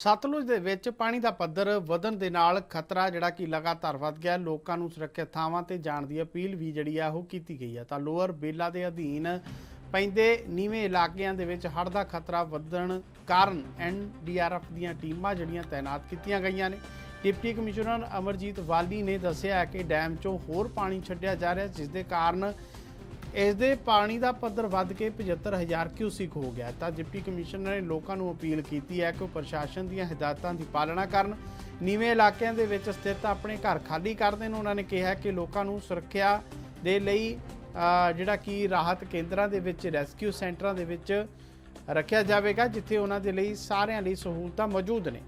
ਸਤਲੁਜ ਦੇ ਵਿੱਚ ਪਾਣੀ ਦਾ ਪੱਧਰ ਵਧਣ ਦੇ ਨਾਲ ਖਤਰਾ ਜਿਹੜਾ ਕਿ ਲਗਾਤਾਰ ਵੱਧ ਗਿਆ। ਲੋਕਾਂ ਨੂੰ ਸੁਰੱਖਿਅਤ ਥਾਵਾਂ ਤੇ ਜਾਣ ਦੀ ਅਪੀਲ ਵੀ ਜਿਹੜੀ ਆ ਉਹ ਕੀਤੀ ਗਈ ਹੈ ਤਾਂ ਲੋਅਰ ਬੇਲਾ ਦੇ ਅਧੀਨ ਪੈਂਦੇ ਨੀਵੇਂ ਇਲਾਕਿਆਂ ਦੇ ਵਿੱਚ ਹੜ੍ਹ ਦਾ ਖਤਰਾ ਵਧਣ ਕਾਰਨ ਐਨਡੀਆਰਐਫ ਦੀਆਂ ਟੀਮਾਂ ਜਿਹੜੀਆਂ ਤਾਇਨਾਤ ਕੀਤੀਆਂ ਗਈਆਂ ਨੇ। ਡਿਪਟੀ ਕਮਿਸ਼ਨਰ ਅਮਰਜੀਤ ਵਾਲੀ ਨੇ ਦੱਸਿਆ ਕਿ ਡੈਮ 'ਚੋਂ ਹੋਰ ਪਾਣੀ ਛੱਡਿਆ ਜਾ ਰਿਹਾ, ਜਿਸ ਦੇ ਕਾਰਨ ਇਸ ਦੇ ਪਾਣੀ ਦਾ ਪੱਧਰ ਵੱਧ ਕੇ 75000 ਕਿਊਸਿਕ ਹੋ ਗਿਆ ਤਾਂ ਡਿਪਟੀ ਕਮਿਸ਼ਨਰ ਨੇ ਲੋਕਾਂ ਨੂੰ ਅਪੀਲ ਕੀਤੀ ਹੈ ਕਿ ਉਹ ਪ੍ਰਸ਼ਾਸਨ ਦੀਆਂ ਹਦਾਇਤਾਂ ਦੀ ਪਾਲਣਾ ਕਰਨ। ਨੀਵੇਂ ਇਲਾਕਿਆਂ ਦੇ ਵਿੱਚ ਸਥਿਤ ਆਪਣੇ ਘਰ ਖਾਲੀ ਕਰ ਦੇਣ। ਉਹਨਾਂ ਨੇ ਕਿਹਾ ਕਿ ਲੋਕਾਂ ਨੂੰ ਸੁਰੱਖਿਆ ਦੇ ਲਈ ਜਿਹੜਾ ਕਿ ਰਾਹਤ ਕੇਂਦਰਾਂ ਦੇ ਵਿੱਚ, ਰੈਸਕਿਊ ਸੈਂਟਰਾਂ ਦੇ ਵਿੱਚ ਰੱਖਿਆ ਜਾਵੇਗਾ, ਜਿੱਥੇ ਉਹਨਾਂ ਦੇ ਲਈ ਸਾਰਿਆਂ ਲਈ ਸਹੂਲਤਾਂ ਮੌਜੂਦ ਨੇ।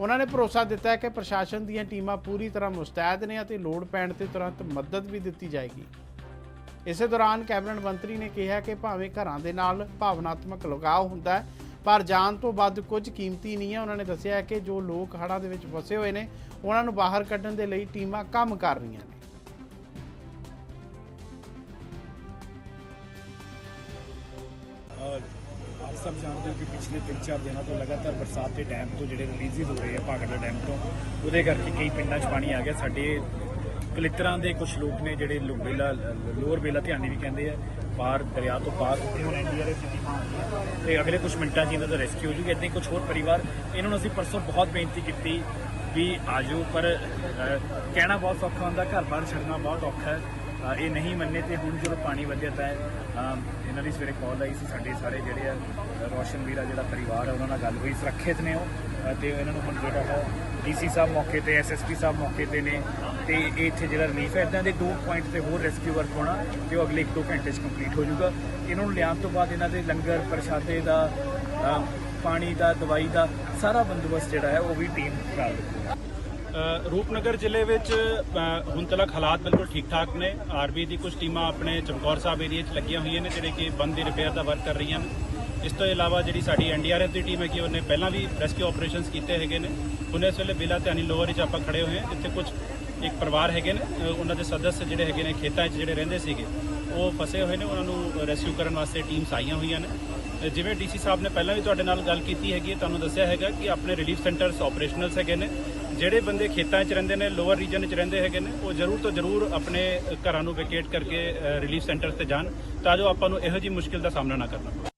ਉਹਨਾਂ ਨੇ ਭਰੋਸਾ ਦਿੱਤਾ ਹੈ ਕਿ ਪ੍ਰਸ਼ਾਸਨ ਦੀਆਂ ਟੀਮਾਂ ਪੂਰੀ ਤਰ੍ਹਾਂ ਮੁਸਤੈਦ ਨੇ ਅਤੇ ਲੋੜ ਪੈਣ ਤੇ ਤੁਰੰਤ ਮਦਦ ਵੀ ਦਿੱਤੀ ਜਾਏਗੀ। ਇਸੇ ਦੌਰਾਨ ਕੈਬਨਿਟ ਮੰਤਰੀ ਨੇ ਕਿਹਾ ਕਿ ਭਾਵੇਂ ਘਰਾਂ ਦੇ ਨਾਲ ਭਾਵਨਾਤਮਕ ਲਗਾਵ ਹੁੰਦਾ ਹੈ, ਪਰ ਜਾਨ ਤੋਂ ਵੱਧ ਕੁਝ ਕੀਮਤੀ ਨਹੀਂ ਹੈ। ਉਹਨਾਂ ਨੇ ਦੱਸਿਆ ਕਿ ਜੋ ਲੋਕ ਹੜ੍ਹਾਂ ਦੇ ਵਿੱਚ ਫਸੇ ਹੋਏ ਨੇ, ਉਹਨਾਂ ਨੂੰ ਬਾਹਰ ਕੱਢਣ ਦੇ ਲਈ ਟੀਮਾਂ ਕੰਮ ਕਰ ਰਹੀਆਂ ਨੇ। ਔਰ ਆਪ ਸਭ ਜਾਣਦੇ ਹੋ ਕਿ ਪਿਛਲੇ 3-4 ਦਿਨਾਂ ਤੋਂ ਲਗਾਤਾਰ ਬਰਸਾਤ ਦੇ ਡੈਮ ਤੋਂ ਜਿਹੜੇ ਰਿਲੀਜ਼ਸ ਹੋ ਰਹੇ ਆ ਭਾਗੜਾ ਡੈਮ ਤੋਂ, ਉਹਦੇ ਕਰਕੇ ਕਈ ਪਿੰਡਾਂ 'ਚ ਪਾਣੀ ਆ ਗਿਆ। ਸਾਡੇ ਕਲਿੱਤਰਾਂ ਦੇ ਕੁਝ ਲੋਕ ਨੇ ਜਿਹੜੇ ਲੋ- ਬੇਲਾ ਲੋਅਰ ਬੇਲਾ ਧਿਆਨੀ ਵੀ ਕਹਿੰਦੇ ਆ ਪਾਰ ਦਰਿਆ ਤੋਂ ਪਾਰ ਉੱਤੇ ਹੁਣ ਐਨਡੀਆਰਐਫ ਦੀ ਟੀਮਾਂ ਆਉਂਦੀਆਂ ਤੇ ਅਗਲੇ ਕੁਝ ਮਿੰਟਾਂ 'ਚ ਇਹਨਾਂ ਦਾ ਰੈਸਕਿਊ ਹੋ ਜੂਗਾ। ਇਦਾਂ ਹੀ ਕੁਝ ਹੋਰ ਪਰਿਵਾਰ ਇਹਨਾਂ ਨੂੰ ਅਸੀਂ ਪਰਸੋਂ ਬਹੁਤ ਬੇਨਤੀ ਕੀਤੀ ਵੀ ਆਜੋ ਪਰ ਕਹਿਣਾ ਬਹੁਤ ਸੌਖਾ ਹੁੰਦਾ ਘਰ ਬਾਹਰ ਛੱਡਣਾ ਬਹੁਤ ਔਖਾ ਹੈ। ਇਹ ਨਹੀਂ ਮੰਨੇ ਤੇ ਹੁਣ ਜਦੋਂ ਪਾਣੀ ਵਧਿਆ ਤਾਂ ਇਹਨਾਂ ਦੀ ਸਵੇਰੇ ਕਾਲ ਆਈ ਸੀ ਸਾਡੇ ਸਾਰੇ ਜਿਹੜੇ ਆ ਅਹ, ਰੋਸ਼ਨ ਵੀਰਾ ਜਿਹੜਾ ਪਰਿਵਾਰ ਹੈ ਉਹਨਾਂ ਨਾਲ ਗੱਲ ਹੋਈ ਸੁਰੱਖਿਅਤ ਨੇ ਉਹ ਅਹ, ਤੇ ਇਹਨਾਂ ਨੂੰ ਹੁਣ ਜਿਹੜਾ ਹੈ ਡੀਸੀ ਸਾਹਿਬ ਮੌਕੇ ਤੇ ਐਸਐਸਪੀ ਸਾਹਿਬ ਮੌਕੇ ਤੇ ਨੇ ਤੇ ਇਹ ਇੱਥੇ ਜਿਹੜਾ ਰਿਲੀਫ ਹੈ, ਇਦਾਂ ਦੇ ਦੋ ਪੁਆਇੰਟ ਤੇ ਹੋਰ ਰੈਸਕਿਊ ਵਰਕ ਹੋਣਾ ਤੇ ਉਹ ਅਗਲੇ 1-2 ਘੰਟੇ 'ਚ ਕੰਪਲੀਟ ਹੋ ਜਾਊਗਾ। ਇਹਨਾਂ ਨੂੰ ਲਿਆਉਣ ਤੋਂ ਬਾਅਦ ਇਹਨਾਂ ਦੇ ਲੰਗਰ, ਪ੍ਰਸ਼ਾਦੇ ਦਾ ਪਾਣੀ ਦਾ, ਦਵਾਈ ਦਾ ਸਾਰਾ ਬੰਦੋਬਸਤ ਜਿਹੜਾ ਹੈ, ਉਹ ਵੀ ਟੀਮ ਕਰਾ ਦੇਊਗੀ ਰੂਪਨਗਰ ਜ਼ਿਲ੍ਹੇ ਵਿੱਚ ਹੁਣ ਤੱਕ ਹਾਲਾਤ ਬਿਲਕੁਲ ਠੀਕ ਠਾਕ ਨੇ। ਆਰਬੀ ਦੀ ਕੁਝ ਟੀਮਾਂ ਆਪਣੇ ਚਮਕੌਰ ਸਾਹਿਬ ਏਰੀਆ 'ਚ ਲੱਗੀਆਂ ਹੋਈਆਂ ਨੇ, ਜਿਹੜੇ ਕਿ ਬੰਦ ਦੀ ਰਿਪੇਅਰ ਦਾ ਵਰਕ ਕਰ ਰਹੀਆਂ ਨੇ। ਇਸ ਤੋਂ ਇਲਾਵਾ ਜਿਹੜੀ ਸਾਡੀ ਐਨਡੀਆਰਐਫ ਦੀ ਟੀਮ ਹੈਗੀ ਉਹਨੇ ਪਹਿਲਾਂ ਵੀ ਰੈਸਕਿਊ ਆਪਰੇਸ਼ਨਸ ਕੀਤੇ ਹੈਗੇ ਨੇ। ਹੁਣ ਇਸ ਵੇਲੇ ਬਿਲਾ ਧਿਆਨੀ ਲੋਅਰ ਵਿੱਚ ਆਪਾਂ ਖੜੇ ਹੋਏ ਹਾਂ। ਜਿੱਥੇ ਕੁਝ ਇੱਕ ਪਰਿਵਾਰ ਹੈਗੇ ਨੇ ਉਹਨਾਂ ਦੇ ਸਦੱਸ ਜਿਹੜੇ ਹੈਗੇ ਨੇ ਖੇਤਾਂ 'ਚ ਜਿਹੜੇ ਰਹਿੰਦੇ ਸੀਗੇ ਉਹ ਫਸੇ ਹੋਏ ਨੇ। ਉਹਨਾਂ ਨੂੰ ਰੈਸਕਿਊ ਕਰਨ ਵਾਸਤੇ ਟੀਮਸ ਆਈਆਂ ਹੋਈਆਂ ਨੇ। ਅ, ਜਿਵੇਂ ਡੀਸੀ ਸਾਹਿਬ ਨੇ ਪਹਿਲਾਂ ਵੀ ਤੁਹਾਡੇ ਨਾਲ ਗੱਲ ਕੀਤੀ ਹੈਗੀ ਹੈ ਤੁਹਾਨੂੰ ਦੱਸਿਆ ਹੈਗਾ ਕਿ ਆਪਣੇ ਰਿਲੀਫ ਸੈਂਟਰਸ ਆਪਰੇਸ਼ਨਲਸ ਹੈਗੇ ਨੇ। ਜਿਹੜੇ ਬੰਦੇ ਖੇਤਾਂ 'ਚ ਰਹਿੰਦੇ ਨੇ ਲੋਅਰ ਰੀਜਨ 'ਚ ਰਹਿੰਦੇ ਹੈਗੇ ਨੇ ਉਹ ਜ਼ਰੂਰ ਤੋਂ ਜ਼ਰੂਰ ਆਪਣੇ ਘਰਾਂ ਨੂੰ ਵੈਕੇਟ ਕਰਕੇ ਰਿਲੀਫ ਸੈਂਟਰਸ ਤੇ ਜਾਣ ਤਾਂ ਜੋ ਆਪਾਂ ਨੂੰ ਇਹੋ ਜਿਹੀ ਮੁਸ਼ਕਿਲ ਦਾ ਸਾਹਮਣਾ ਨਾ ਕਰਨਾ ਪਵੇ।